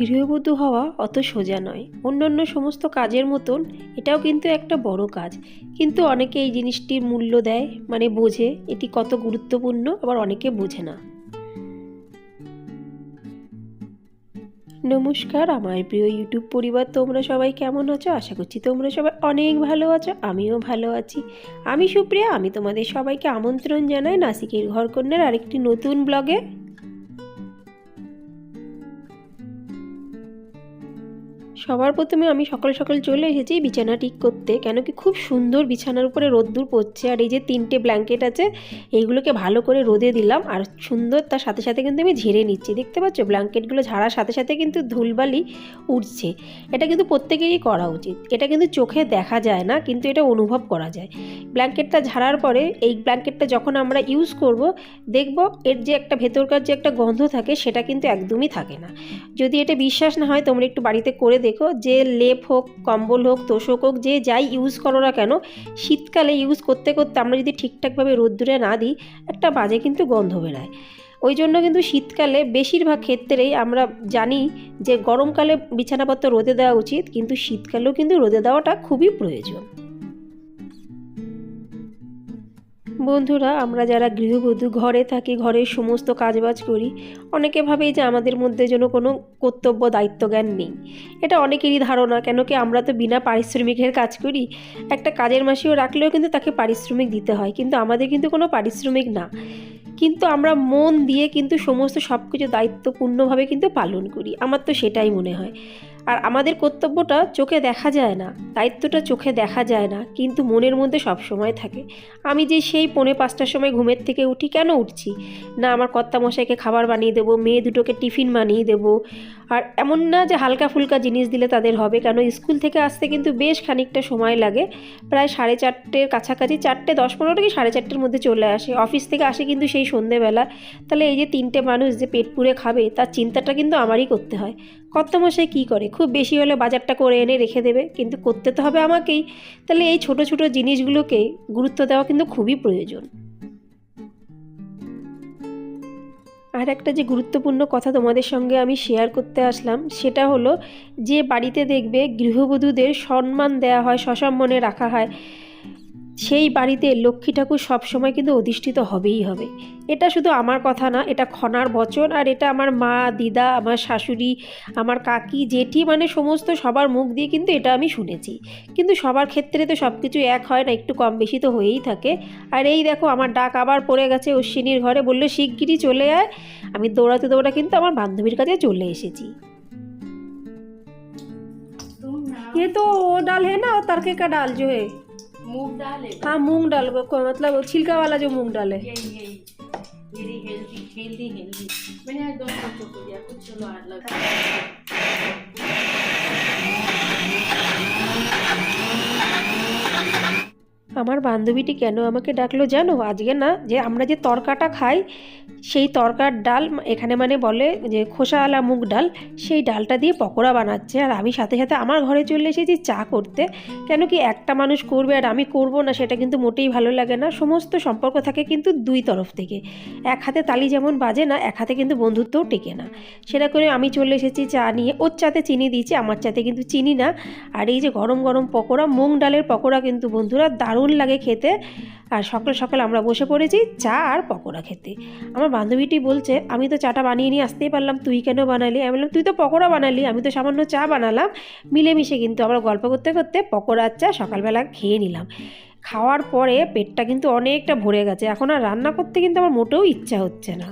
গৃহবধূ হওয়া অত সোজা নয়। অন্যান্য সমস্ত কাজের মতন এটাও কিন্তু একটা বড় কাজ। কিন্তু অনেকে এই জিনিসটির মূল্য দেয় মানে বোঝে, এটি কত গুরুত্বপূর্ণ, আবার অনেকে বোঝে না। নমস্কার, আমার প্রিয় ইউটিউব পরিবার, তোমরা সবাই কেমন আছো? আশা করছি তোমরা সবাই অনেক ভালো আছো, আমিও ভালো আছি। আমি সুপ্রিয়া, আমি তোমাদের সবাইকে আমন্ত্রণ জানাই নাসিকের ঘরকন্যার আরেকটি নতুন ব্লগে। সবার প্রথমে আমি সকাল সকাল চলে এসেছি বিছানা ঠিক করতে, কেন কি খুব সুন্দর বিছানার উপরে রোদ্দুর পড়ছে আর এই যে তিনটে ব্ল্যাঙ্কেট আছে, এইগুলোকে ভালো করে রোদে দিলাম আর সুন্দর তার সাথে সাথে কিন্তু আমি ঝেড়ে নিচ্ছি। দেখতে পাচ্ছ? ব্ল্যাঙ্কেটগুলো ঝাড়ার সাথে সাথে কিন্তু ধুলবালি উঠছে এটা কিন্তু প্রত্যেকেরই করা উচিত। এটা কিন্তু চোখে দেখা যায় না, কিন্তু এটা অনুভব করা যায়। ব্ল্যাঙ্কেটটা ঝাড়ার পরে এই ব্ল্যাঙ্কেটটা যখন আমরা ইউজ করব, দেখব এর যে একটা ভেতরকার যে একটা গন্ধ থাকে, সেটা কিন্তু একদমই থাকে না। যদি এটা বিশ্বাস না হয়, তোমরা একটু বাড়িতে করে দেখো যে লেপ হোক, কম্বল হোক, তোষক হোক, যে যাই ইউজ করো না কেন, শীতকালে ইউজ করতে করতে আমরা যদি ঠিকঠাকভাবে রোদ্দুরে না দিই, একটা বাজে কিন্তু গন্ধ বেরায়। ওই জন্য কিন্তু শীতকালে বেশিরভাগ ক্ষেত্রেই আমরা জানি যে গরমকালে বিছানাপত্র রোদে দেওয়া উচিত, কিন্তু শীতকালেও কিন্তু রোদে দেওয়াটা খুবই প্রয়োজন। বন্ধুরা, আমরা যারা গৃহবধূ, ঘরে থাকি, ঘরের সমস্ত কাজবাজ করি, অনেকে ভাবে যে আমাদের মধ্যে যেন কোনো কর্তব্য দায়িত্ব জ্ঞান নেই। এটা অনেকেরই ধারণা কেন কি আমরা তো বিনা পারিশ্রমিকের কাজ করি। একটা কাজের মাসিও রাখলেও কিন্তু তাকে পারিশ্রমিক দিতে হয়, কিন্তু আমাদের কিন্তু কোনো পারিশ্রমিক না। কিন্তু আমরা মন দিয়ে কিন্তু সমস্ত সব কিছু দায়িত্বপূর্ণভাবে কিন্তু পালন করি, আমার তো সেটাই মনে হয়। আর আমাদের কর্তব্যটা চোখে দেখা যায় না, দায়িত্বটা চোখে দেখা যায় না, কিন্তু মনের মধ্যে সব সময় থাকে। আমি যে সেই পৌনে পাঁচটার সময় ঘুমের থেকে উঠি কেন উঠছি? না, আমার কর্তামশাইকে খাবার বানিয়ে দেবো, মেয়ে দুটোকে টিফিন বানিয়ে দেবো আর এমন না যে হালকা ফুলকা জিনিস দিলে তাদের হবে, কেন স্কুল থেকে আসতে কিন্তু বেশ খানিকটা সময় লাগে। প্রায় সাড়ে চারটের কাছাকাছি, চারটে দশ পনেরো কি সাড়ে চারটের মধ্যে চলে আসে। অফিস থেকে আসে কিন্তু সেই সন্ধেবেলা। তাহলে এই যে তিনটে মানুষ যে পেট পুড়ে খাবে, তার চিন্তাটা কিন্তু আমারই করতে হয়। কর্তামশাই কী করে? খুব বেশি হলে বাজারটা করে এনে রেখে দেবে। কিন্তু করতে তো হবে আমাকেই। তাহলে এই ছোট ছোট জিনিসগুলোকে গুরুত্ব দেওয়া কিন্তু খুবই প্রয়োজন। আর একটা যে গুরুত্বপূর্ণ কথা তোমাদের সঙ্গে আমি শেয়ার করতে আসলাম, সেটা হলো যে বাড়িতে দেখবে গৃহবধূদের সম্মান দেয়া হয়, সসম্মানে রাখা হয়। সেই বাড়িতে লক্ষ্মী ঠাকুর সবসময় কিন্তু অধিষ্ঠিত হবেই হবে এটা শুধু আমার কথা না এটা খনার বচন আর এটা আমার মা দিদা আমার শাশুড়ি আমার কাকি জেঠি মানে সমস্ত সবার মুখ দিয়ে কিন্তু এটা আমি শুনেছি কিন্তু সবার ক্ষেত্রে তো সব কিছু এক হয় না একটু কম বেশি তো হয়েই থাকে আর এই দেখো আমার ডাক আবার পড়ে গেছে অশ্বিনীর ঘরে বললো শিগগিরই চলে আয় আমি দৌড়াতে দৌড়া কিন্তু আমার বান্ধবীর কাছে চলে এসেছি ये तो वो दाल है ना तड़के का दाल जो है मूंग दाल है हाँ मूंग दाल को- मतलब छिलका वाला जो मूंग दाल है यही यही वेरी हेल्दी हेल्दी हेल्दी मैंने आज दोनों बच्चों को दिया कुछ चलो आज लगा আমার বান্ধবীটি কেন আমাকে ডাকলো জানো আজকে না যে আমরা যে তরকাটা খাই সেই তরকার ডাল, এখানে মানে বলে যে খোসাওয়ালা মুগ ডাল, সেই ডালটা দিয়ে পকোড়া বানাচ্ছে। আর আমি সাথে সাথে আমার ঘরে চলে এসেছি চা করতে। কেন কি একটা মানুষ করবে আর আমি করব না, সেটা কিন্তু মোটেই ভালো লাগে না। সমস্ত সম্পর্ক থাকে কিন্তু দুই তরফ থেকে। এক হাতে তালি যেমন বাজে না, এক হাতে কিন্তু বন্ধুত্বও টেকে না। সেটা করে আমি চলে এসেছি চা নিয়ে। ওর চাতে চিনি দিয়েছি, আমার চাতে কিন্তু চিনি না। আর এই যে গরম গরম পকোড়া, মুগ ডালের পকোড়া কিন্তু বন্ধুরা দারুণ লাগে খেতে। আর সকাল সকাল আমরা বসে পড়েছি চা আর পকোড়া খেতে। আমার বান্ধবীটি বলছে, আমি তো চাটা বানিয়ে নিয়ে আসতেই পারলাম, তুই কেন বানালি? আমি বললাম, তুই তো পকোড়া বানালি, আমি তো সামান্য চা বানালাম। মিলেমিশে কিন্তু আমরা গল্প করতে করতে পকোড়া আর চা সকালবেলা খেয়ে নিলাম। খাওয়ার পরে পেটটা কিন্তু অনেকটা ভরে গেছে, এখন আর রান্না করতে কিন্তু আমার মোটেও ইচ্ছা হচ্ছে না।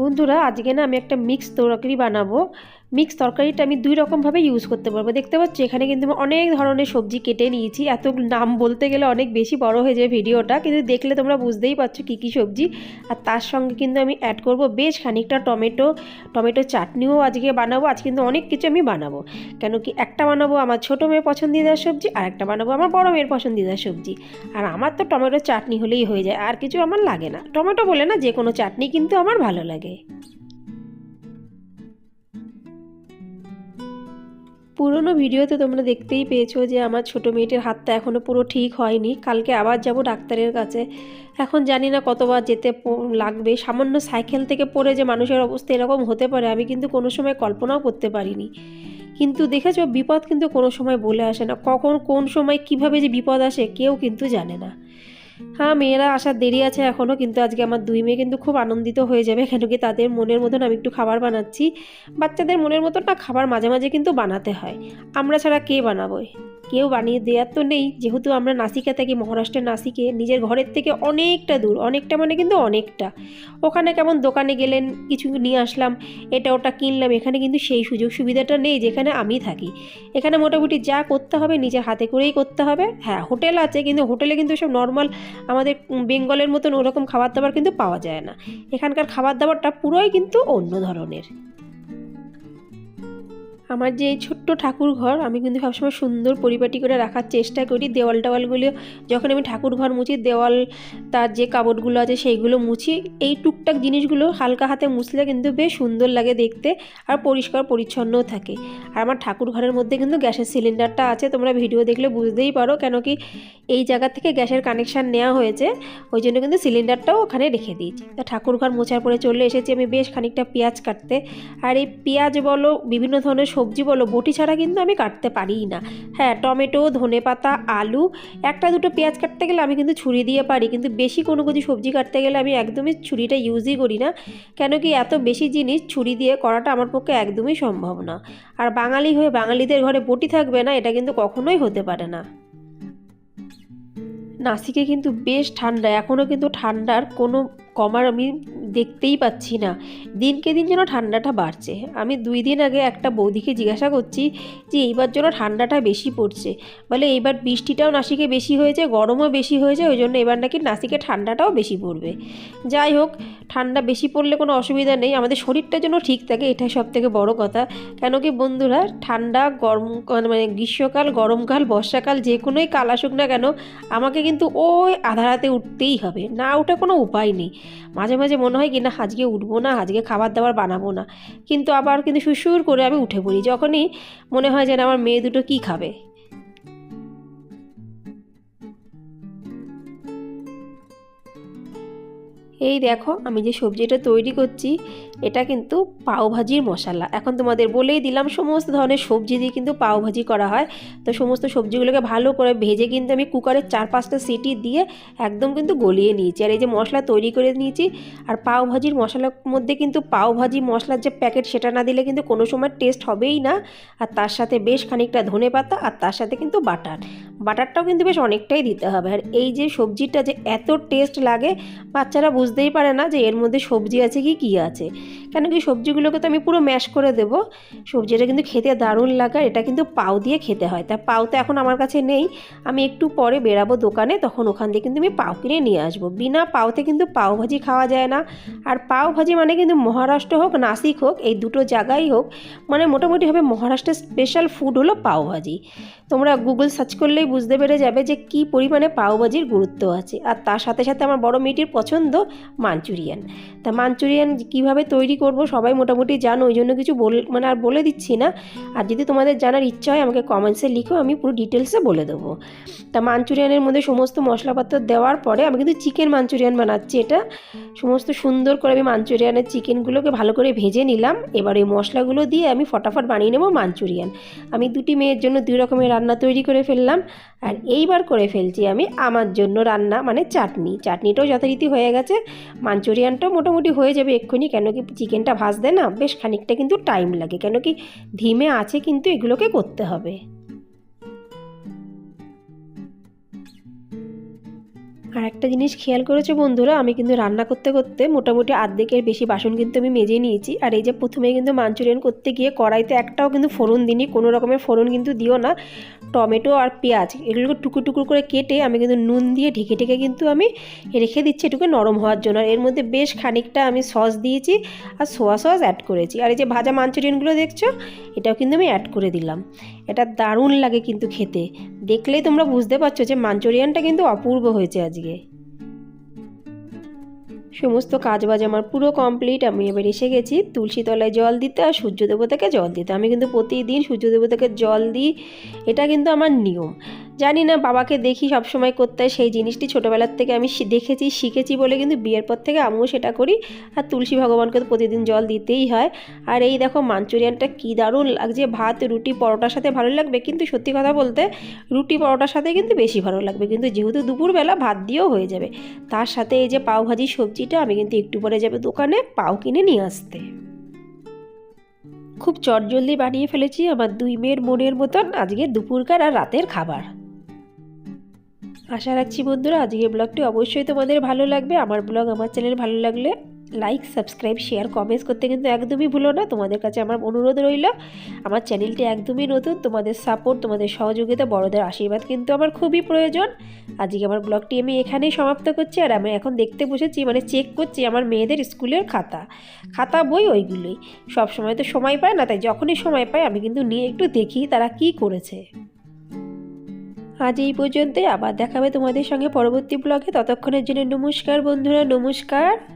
বন্ধুরা, আজকে না আমি একটা মিক্স তরকারি বানাবো। মিক্স তরকারিটা আমি দুই রকমভাবে ইউজ করতে পারব। দেখতে পাচ্ছি, এখানে কিন্তু আমি অনেক ধরনের সবজি কেটে নিয়েছি। এত নাম বলতে গেলে অনেক বেশি বড় হয়ে যায় ভিডিওটা, কিন্তু দেখলে তোমরা বুঝতেই পারছ কী কী সবজি। আর তার সঙ্গে কিন্তু আমি অ্যাড করব বেশ খানিকটা টমেটো টমেটো চাটনিও আজকে বানাবো। আজ কিন্তু অনেক কিছু আমি বানাবো। কেন কি একটা বানাবো আমার ছোটো মেয়ের পছন্দিদার সবজি, আর একটা বানাবো আমার বড় মেয়ের পছন্দিদার সবজি। আর আমার তো টমেটো চাটনি হলেই হয়ে যায়, আর কিছু আমার লাগে না। টমেটো বলে না, যে কোনো চাটনি কিন্তু আমার ভালো লাগে। পুরনো ভিডিওতে তোমরা দেখতেই পেয়েছ যে আমার ছোটো মেয়েটির হাতটা এখনও পুরো ঠিক হয়নি। কালকে আবার যাব ডাক্তারের কাছে। এখন জানি না কতবার যেতে লাগবে। সামান্য সাইকেল থেকে পড়ে যে মানুষের অবস্থা এরকম হতে পারে, আমি কিন্তু কোনো সময় কল্পনাও করতে পারিনি। কিন্তু দেখেছ, বিপদ কিন্তু কোনো সময় বলে আসে না। কখন কোন সময় কীভাবে যে বিপদ আসে, কেউ কিন্তু জানে না। হ্যাঁ মেয়েরা আসার দেরি আছে এখনও কিন্তু আজকে আমার দুই মেয়ে কিন্তু খুব আনন্দিত হয়ে যাবে, কেন কি তাদের মনের মতন আমি একটু খাবার বানাচ্ছি। বাচ্চাদের মনের মতন না খাবার মাঝে মাঝে কিন্তু বানাতে হয়। আমরা ছাড়া কে বানাবো? কেউ বানিয়ে দেওয়ার তো নেই। যেহেতু আমরা নাসিকে থাকি, মহারাষ্ট্রের নাসিকে, নিজের ঘরের থেকে অনেকটা দূর, অনেকটা মানে কিন্তু অনেকটা। ওখানে কেমন দোকানে গেলেন, কিছু নিয়ে আসলাম, এটা ওটা কিনলাম, এখানে কিন্তু সেই সুযোগ সুবিধাটা নেই যেখানে আমি থাকি। এখানে মোটামুটি যা করতে হবে, নিজের হাতে করেই করতে হবে। হ্যাঁ হোটেল আছে, কিন্তু হোটেলে কিন্তু সব নর্মাল আমাদের বেঙ্গলের মতন ওরকম খাবার দাবার কিন্তু পাওয়া যায় না। এখানকার খাবার দাবারটা পুরোই কিন্তু অন্য ধরনের। আমার যে এই ছোট্ট ঠাকুর ঘর আমি কিন্তু সবসময় সুন্দর পরিপাটি করে রাখার চেষ্টা করি। দেওয়াল টাওয়ালগুলো যখন আমি ঠাকুর ঘর মুছি, দেওয়াল, তার যে কাপড়গুলো আছে সেইগুলো মুছি। এই টুকটাক জিনিসগুলো হালকা হাতে মুছলে কিন্তু বেশ সুন্দর লাগে দেখতে আর পরিষ্কার পরিচ্ছন্নও থাকে। আর আমার ঠাকুর ঘরের মধ্যে কিন্তু গ্যাসের সিলিন্ডারটা আছে, তোমরা ভিডিও দেখলে বুঝতেই পারো, কেন কি এই জায়গা থেকে গ্যাসের কানেকশান নেওয়া হয়েছে, ওই জন্য কিন্তু সিলিন্ডারটাও ওখানে রেখে দিয়েছি। তা ঠাকুর ঘর মোছার পরে চলে এসেছি আমি বেশ খানিকটা পেঁয়াজ কাটতে। আর এই পেঁয়াজ বলো, বিভিন্ন ধরনের সবজি বলো, বটি ছাড়া কিন্তু আমি কাটতে পারিই না। হ্যাঁ টমেটো ধনেপাতা আলু, একটা দুটো পেঁয়াজ কাটতে গেলে আমি কিন্তু ছুরি দিয়ে পারি, কিন্তু বেশি কোনো কিছু সবজি কাটতে গেলে আমি একদমই ছুরিটা ইউজই করি না। কেন কি এত বেশি জিনিস ছুরি দিয়ে করাটা আমার পক্ষে একদমই সম্ভব না। আর বাঙালি হয়ে বাঙালিদের ঘরে বটি থাকবে না, এটা কিন্তু কখনোই হতে পারে না। নাসিকে কিন্তু বেশ ঠান্ডা এখনও কিন্তু ঠান্ডার কোনো কমার আমি দেখতেই পাচ্ছি না। দিনকে দিন যেন ঠান্ডাটা বাড়ছে। আমি দুই দিন আগে একটা বৌদিকে জিজ্ঞাসা করছি যে, এইবার যেন ঠান্ডাটা বেশি পড়ছে? বলে, এইবার বৃষ্টিটাও নাসিকে বেশি হয়েছে, গরমও বেশি হয়েছে ওই জন্য এবার নাকি নাসিকে ঠান্ডাটাও বেশি পড়বে। যাই হোক, ঠান্ডা বেশি পড়লে কোনো অসুবিধা নেই। আমাদের শরীরটা যেন ঠিক থাকে এটাই সব থেকে বড় কথা। কেন কি বন্ধুরা, ঠান্ডা, গরম মানে গ্রীষ্মকাল, গরমকাল, বর্ষাকাল যে কোনোই কাল আসুক না কেন, আমাকে কিন্তু ওই আধা রাতে উঠতেই হবে। না উঠে কোনো উপায় নেই। মাঝে মাঝে মনে হয় কি, না, আজকে উঠবো না, আজকে খাবার দাবার বানাবো না। কিন্তু আবার কিন্তু সুসুর করে আমি উঠে পড়ি, যখনই মনে হয় যেন আমার মেয়ে দুটো কী খাবে। এই দেখো, আমি যে সবজিটা তৈরি করছি এটা কিন্তু পাওভাজির মশলা। এখন তোমাদের বলেই দিলাম, সমস্ত ধরনের সবজি দিয়ে কিন্তু পাওভাজি করা হয়। তো সমস্ত সবজিগুলোকে ভালো করে ভেজে কিন্তু আমি কুকারের চার পাঁচটা সিটি দিয়ে একদম কিন্তু গলিয়ে নিয়েছি। আর এই যে মশলা তৈরি করে নিয়েছি, আর পাওভাজির মশলার মধ্যে কিন্তু পাওভাজি মশলার যে প্যাকেট সেটা না দিলে কিন্তু কোনো সময় টেস্ট হবেই না। আর তার সাথে বেশ খানিকটা ধনে পাতা আর তার সাথে কিন্তু বাটার। বাটারটাও কিন্তু বেশ অনেকটাই দিতে হবে। আর এই যে সবজিটা যে এত টেস্ট লাগে, বাচ্চারা বুঝতেই পারে না যে এর মধ্যে সবজি আছে কি, কী আছে। কেন কি সবজিগুলোকে তো আমি পুরো ম্যাশ করে দেব। সবজিটা কিন্তু খেতে দারুণ লাগে এটা কিন্তু পাও দিয়ে খেতে হয়। তা পাও তো এখন আমার কাছে নেই। আমি একটু পরে বেরাবো দোকানে, তখন ওখান দিয়ে কিন্তু আমি পাও কিনে নিয়ে আসব। বিনা পাওতে কিন্তু পাও ভাজি খাওয়া যায় না। আর পাও ভাজি মানে কিন্তু মহারাষ্ট্র হোক, নাসিক হোক, এই দুটো জায়গায় হোক মানে মোটামুটি হবে মহারাষ্ট্রের স্পেশাল ফুড হলো পাও ভাজি। তোমরা গুগল সার্চ করলেই বুঝতে পেরে যাবে যে কী পরিমাণে পাওভাজির গুরুত্ব আছে। আর তার সাথে সাথে আমার বড় মেয়েটির পছন্দ মাঞ্চুরিয়ান তা মাঞ্চুরিয়ান কীভাবে তৈরি করব, সবাই মোটামুটি জানো, ওই জন্য কিছু বল মানে আর বলে দিচ্ছি না। আর যদি তোমাদের জানার ইচ্ছা হয়, আমাকে কমেন্টসে লিখো, আমি পুরো ডিটেলসে বলে দেবো। তা মাঞ্চুরিয়ানের মধ্যে সমস্ত মশলাপত্র দেওয়ার পরে, আমি কিন্তু চিকেন মাঞ্চুরিয়ান বানাচ্ছি এটা। সমস্ত সুন্দর করে আমি মাঞ্চুরিয়ানের চিকেনগুলোকে ভালো করে ভেজে নিলাম। এবার ওই মশলাগুলো দিয়ে আমি ফটাফট বানিয়ে নেব মাঞ্চুরিয়ান আমি দুটি মেয়ের জন্য দুই রকমের রান্না তৈরি করে ফেললাম। আর এইবার করে ফেলছি আমি আমার জন্য রান্না মানে চাটনি। চাটনিটাও যথারীতি হয়ে গেছে। মাঞ্চুরিয়ানটাও মোটামুটি হয়ে যাবে এক্ষুনি, কেন কি চিকেনটা ভাজতে না বেশ খানিকটা কিন্তু টাইম লাগে। কেন কি ধিমে আছে কিন্তু এগুলোকে করতে হবে। আর একটা জিনিস খেয়াল করেছ বন্ধুরা, আমি কিন্তু রান্না করতে করতে মোটামুটি আর্ধেকের বেশি বাসন কিন্তু আমি মেজে নিয়েছি। আর এই যে প্রথমে কিন্তু মাঞ্চুরিয়ান করতে গিয়ে কড়াইতে একটাও কিন্তু ফোড়ন দিইনি, কোনো রকমের ফোড়ন কিন্তু দিও না। টমেটো আর পেঁয়াজ, এগুলোকে টুকরো টুকরো করে কেটে আমি কিন্তু নুন দিয়ে ঢেকে ঢেকে কিন্তু আমি রেখে দিচ্ছি এটুকু নরম হওয়ার জন্য। আর এর মধ্যে বেশ খানিকটা আমি সস দিয়েছি আর সোয়া সস অ্যাড করেছি। আর এই যে ভাজা মাঞ্চুরিয়ানগুলো দেখছ, এটাও কিন্তু আমি অ্যাড করে দিলাম। এটা দারুণ লাগে কিন্তু খেতে। দেখলেই তোমরা বুঝতে পারছ যে মাঞ্চুরিয়ানটা কিন্তু অপূর্ব হয়েছে আজকে। সমস্ত কাজ বাজ আমার পুরো কমপ্লিট আমি এবার এসে গেছি তুলসী তলায় জল দিতে আর সূর্য দেবতাকে জল দিতে। আমি কিন্তু প্রতিদিন সূর্য দেবতাকে জল দিই, এটা কিন্তু আমার নিয়ম। জানি না, বাবাকে দেখি সবসময় করতে। হয় সেই জিনিসটি ছোটোবেলার থেকে আমি দেখেছি, শিখেছি বলে কিন্তু বিয়ের পর থেকে আমিও সেটা করি। আর তুলসী ভগবানকে তো প্রতিদিন জল দিতেই হয়। আর এই দেখো মাঞ্চুরিয়ানটা কী দারুণ লাগছে। ভাত, রুটি, পরোটার সাথে ভালো লাগবে। কিন্তু সত্যি কথা বলতে রুটি, পরোটার সাথে কিন্তু বেশি ভালো লাগবে। কিন্তু যেহেতু দুপুরবেলা ভাত দিয়েও হয়ে যাবে। তার সাথে এই যে পাও ভাজি সবজিটা, আমি কিন্তু একটু পরে যাবে দোকানে পাও কিনে নিয়ে আসতে। খুব চটজলদি বানিয়ে ফেলেছি আমার দুই মেয়ের মনের মতন আজকে দুপুরকার আর রাতের খাবার। আশা রাখছি বন্ধুরা, আজকের ব্লগটি অবশ্যই তোমাদের ভালো লাগবে। আমার ব্লগ আমার চ্যানেল ভালো লাগলে লাইক সাবস্ক্রাইব শেয়ার কমেন্টস করতে কিন্তু একদমই ভুলো না। তোমাদের কাছে আমার অনুরোধ রইল, আমার চ্যানেলটি একদমই নতুন, তোমাদের সাপোর্ট তোমাদের সহযোগিতা, বড়দের আশীর্বাদ কিন্তু আমার খুবই প্রয়োজন। আজকে আমার ব্লগটি আমি এখানেই সমাপ্ত করছি, আর আমি এখন দেখতে বসেছি মানে চেক করছি আমার মেয়েদের স্কুলের খাতা। খাতা বই ওইগুলোই। সব সময় তো সময় পায় না, তাই যখনই সময় পায় আমি কিন্তু নিয়ে একটু দেখি তারা কি করেছে। আজ এই পর্যন্তই। আবার দেখাবে তোমাদের সঙ্গে পরবর্তী ব্লগে ততক্ষণের জন্য নমস্কার বন্ধুরা নমস্কার।